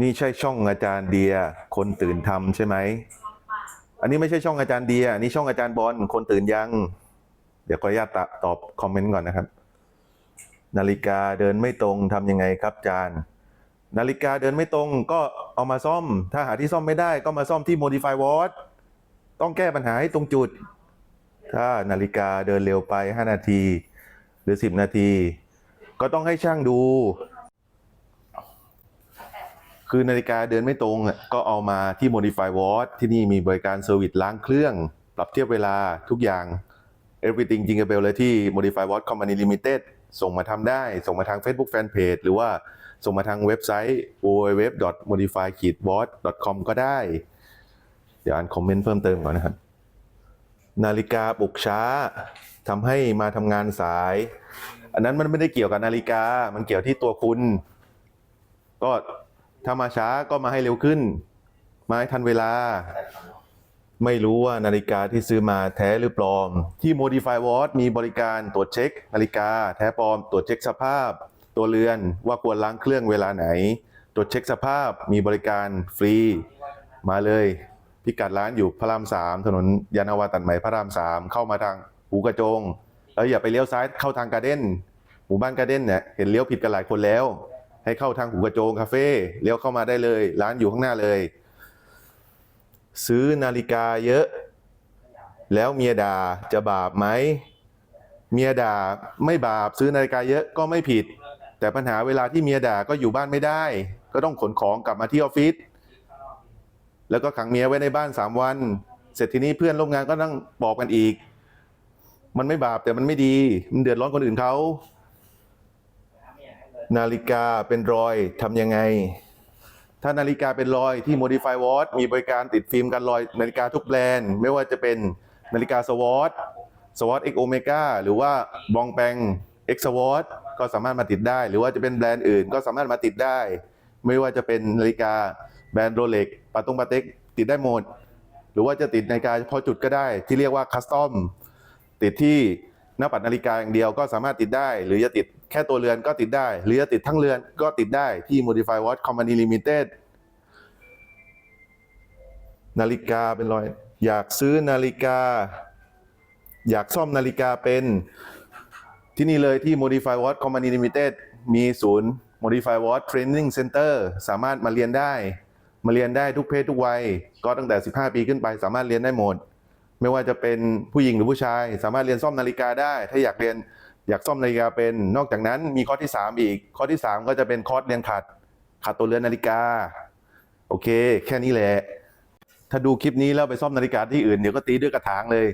นี่ใช่ช่องอาจารย์เดีย คนตื่นทำใช่ไหม อันนี้ไม่ใช่ช่องอาจารย์เดีย อันนี้ช่องอาจารย์บอล คนตื่นยัง เดี๋ยวขออนุญาตตะตอบคอมเมนต์ก่อนนะครับ นาฬิกาเดินไม่ตรงทำยังไงครับอาจารย์ นาฬิกาเดินไม่ตรงก็เอามาซ่อม ถ้าหาที่ซ่อมไม่ได้ก็มาซ่อมที่ Modify Watch ต้องแก้ปัญหาให้ตรงจุด ถ้านาฬิกาเดินเร็วไป 5 นาที หรือ 10 นาที ก็ต้องให้ช่างดู คือนาฬิกาเดินไม่ตรงก็เอามาที่ Modify Watch ที่นี่มีบริการเซอร์วิสล้างเครื่อง ปรับเทียบเวลาทุกอย่าง everything จริงกับเบลเลยที่ Modify Watch Company Limited ส่งมาทำได้ ส่งมาทาง Facebook Fanpage หรือว่าส่งมาทางเว็บไซต์ www.modify-watch.com ก็ได้ เดี๋ยวอ่านคอมเมนต์เพิ่มเติมก่อนนะครับ นาฬิกาปลุกช้าทำให้มาทำงานสาย อันนั้นมันไม่ได้เกี่ยวกับนาฬิกา มันเกี่ยวที่ตัวคุณ ก็ ถ้ามาช้าก็มาให้เร็วขึ้น มาให้ทันเวลา ไม่รู้ว่านาฬิกาที่ซื้อมาแท้หรือปลอม ที่ Modify Watch มีบริการตรวจเช็ค นาฬิกา แท้ปลอม ตรวจเช็คสภาพ ตัวเรือนว่าควรล้างเครื่องเวลาไหน ตรวจเช็คสภาพมีบริการฟรี มาเลย พิกัดร้านอยู่พระรามสามถนนยานาวาตัดใหม่พระรามสามเข้ามาทางหูกระจง แล้วอย่าไปเลี้ยวซ้ายเข้าทางการเด้นหมู่บ้านการเด้นเนี่ยเห็นเลี้ยวผิดกันหลายคนแล้ว ให้เข้าทางหูกระโจงคาเฟ่เลี้ยวเข้ามาได้เลย ร้านอยู่ข้างหน้าเลย ซื้อนาฬิกาเยอะ แล้วเมียด่าจะบาปไหมเมียด่าไม่บาปซื้อนาฬิกาเยอะก็ไม่ผิด แต่ปัญหาเวลาที่เมียด่าก็อยู่บ้านไม่ได้ ก็ต้องขนของกลับมาที่ออฟฟิศแล้วก็ขังเมียไว้ในบ้านสามวัน เสร็จทีนี้เพื่อนร่วมงานก็นั่งบอกกันอีก มันไม่บาปแต่มันไม่ดี มันเดือดร้อนคนอื่นเขา นาฬิกาเป็นรอยทำยังไง ถ้านาฬิกาเป็นรอยที่ Modify Watch มีบริการติดฟิล์มกันรอยนาฬิกาทุกแบรนด์ ไม่ว่าจะเป็นนาฬิกาสวอตสวอต X Omega หรือว่าบองแปง X Swatch ก็สามารถมาติดได้ หรือว่าจะเป็นแบรนด์อื่นก็สามารถมาติดได้ ไม่ว่าจะเป็นนาฬิกาแบรนด์โรเล็กปาตงปาเต็กติดได้หมด หรือว่าจะติดนาฬิกาเฉพาะจุดก็ได้ ที่เรียกว่าคัสตอมติดที่ หน้าปัดนาฬิกาอย่างเดียวก็สามารถติดได้ หรือจะติดแค่ตัวเรือนก็ติดได้ หรือจะติดทั้งเรือนก็ติดได้ที่ Modify Watch Company Limited นาฬิกาเป็นรอย อยากซื้อนาฬิกา อยากซ่อมนาฬิกาเป็นที่นี่เลยที่ Modify Watch Company Limited มีศูนย์ Modify Watch Training Center สามารถมาเรียนได้ มาเรียนได้ทุกเพศทุกวัย ก็ตั้งแต่ 15 ปีขึ้นไปสามารถเรียนได้หมด ไม่ว่าจะเป็นผู้หญิงหรือผู้ชาย สามารถเรียนซ่อมนาฬิกาได้ ถ้าอยากเรียนอยากซ่อมนาฬิกาเป็น นอกจากนั้นมีข้อที่ 3 อีกข้อที่ 3 ก็จะเป็นคอร์สเรียนขัด ขัดตัวเรือนนาฬิกา โอเค แค่นี้แหละ ถ้าดูคลิปนี้แล้วไปซ่อมนาฬิกาที่อื่นเดี๋ยวก็ตีด้วยกระถางเลย